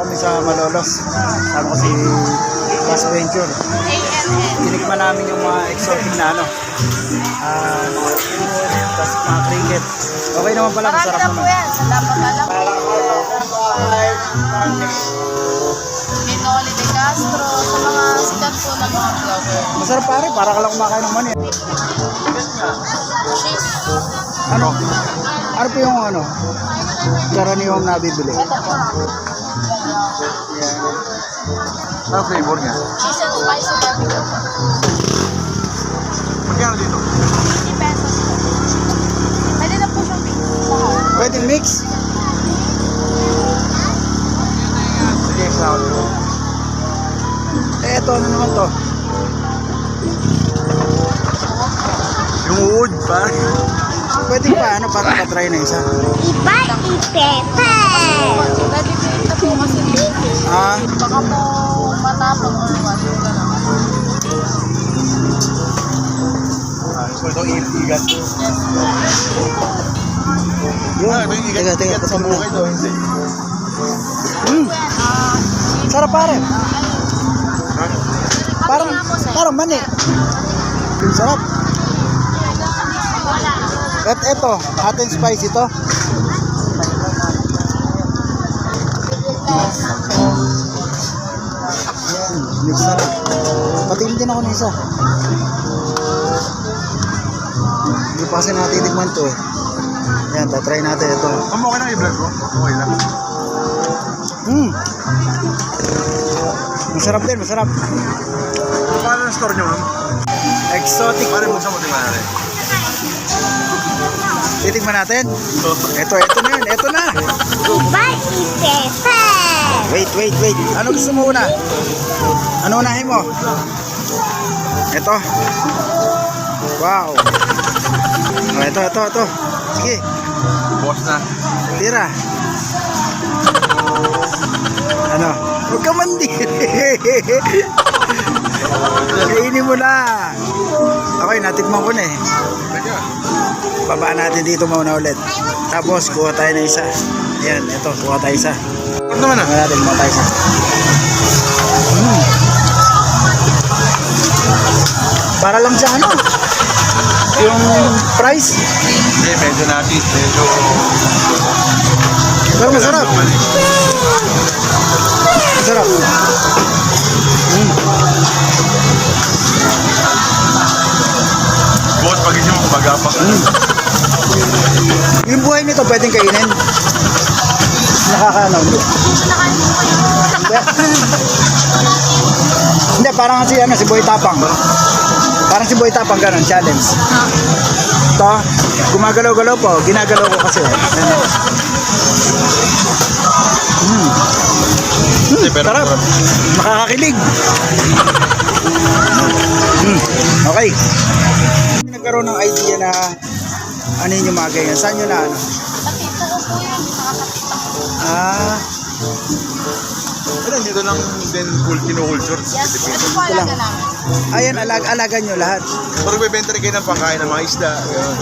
kami sa Malolos. Sama ko si Bass Venture. Tinikman namin yung mga exotic na ano. Ah, mga ibon, tapos mga cricket. Okay naman pala, masarap na po naman. yan. Sa dapat alam. Kay Noli de Castro. Sa mga sikat po na mga vlogger. Masarap pare, para ka lang kumakain ng mani. Cheese. Ano? Ano po yung ano? Karaniwang nabibili. Ito po. Ano flavor niya? Cheese and spicy barbecue. Magkano dito? 50 pesos. Pwede na po siyang mix. Pwede mix? Sige, sa Eh, ito ano naman to? Yung wood pa. Pwede pa, ano, para pa-try na isa. Iba ipepe. Ready to eat na po kasi. Ah, Baka po matapon or what. Ah, ito iigat. yun. Ah, ito. Teka, teka, Igat sa teka muna. bukid o hindi? Mm, sarap pare. Ha? Parang, parang mani. Sarap. At ito, hot and spicy to. Yan, mix na lang. Patingin din ako ng isa. Hindi pa kasi natitikman to eh. Yan, tatry natin ito. Ma'am, okay lang i-vlog ko? Okay lang. Hmm. Masarap din, masarap. Paano ang store niyo, ma'am? Exotic Paano food. buksan mo tingnan natin? Titikman natin. Ito, ito na yun, ito na. Iba ipepe. Wait, wait, wait. Ano gusto mo una? Ano unahin mo? Ito. Wow. Oh, ito, ito, ito. Sige, Boss na. tira. Ano? Huwag ka mandiri. Kainin mo na. Okay, natikman ko na eh. Teka. Baba natin dito muna ulit. Tapos, kuha tayo na isa. Yan, ito, kuha tayo isa. Ano naman ah? Kuha natin, kuha tayo isa. Mm. Para lang sa ano? Yung price. Hindi, medyo natin. Medyo... Pero masarap. Masarap. Mm. Magapak ka. Yung buhay nito pwedeng kainin. Nakakaano. Hindi, parang si ano, si Boy Tapang. Parang si Boy Tapang ganun, challenge. Ito, gumagalaw-galaw po. Ginagalaw ko kasi. Ano. Hindi, pero Sarap. Nakakakilig. Hmm. Okay. Nagkaroon ng idea na ano yung mga ganyan. Saan nyo na ano? Sa tito ko po yun. Nakakatita ko. Ah, Pero dito lang din kinukulture sa Yes, Pilipinas. ito po alaga namin. ayan, alag alaga nyo lahat. Pero nagbebenta rin kayo ng pangkain ng mga isda. Ganun.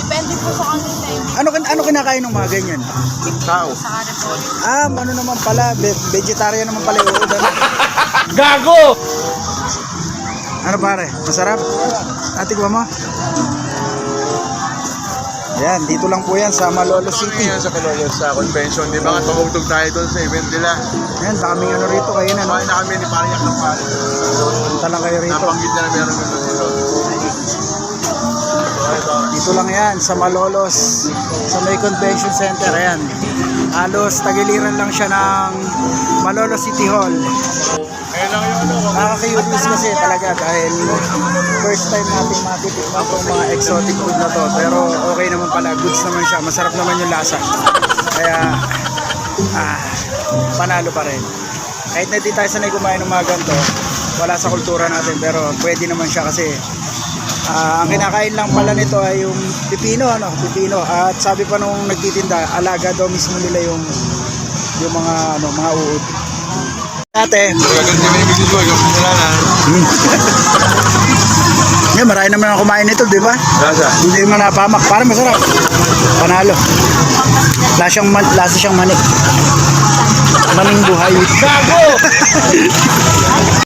Depende po sa kanila eh. Ano, kin- ano kinakain ng mga ganyan? Tao. Sa po. Ah, ano naman pala, ve- vegetarian naman pala yung uod. Ano? Gago! Ano pare, masarap? Ate ko mo? Ayan, dito lang po yan sa Malolo City. yan sa Colorado sa convention. Di ba nga tumugtog tayo doon sa event nila. Ayan, daming ano rito kayo na? Kumain na kami ni Pariyak ng pare. Punta lang kayo rito. Napanggit na na meron nito dito. Dito lang yan, sa Malolos, sa may convention center, ayan. Halos tagiliran lang siya ng Malolos City Hall. Ano. Nakaka-curious kasi talaga dahil first time natin matitikman itong mga exotic food na to. Pero okay naman pala, goods naman siya, masarap naman yung lasa. Kaya, ah, panalo pa rin. Kahit na di tayo sanay kumain ng mga ganito, wala sa kultura natin, pero pwede naman siya kasi ah, ang kinakain lang pala nito ay yung pipino, ano, pipino. At sabi pa nung nagtitinda, alaga daw mismo nila yung yung mga ano, mga uod. Ate, mo. Yeah, marami naman ako kumain nito, di ba? Lasa. Hindi man napamak. Parang masarap. Panalo. Lasa siyang, man, lasa siyang manik. Kaming buhay. Gago!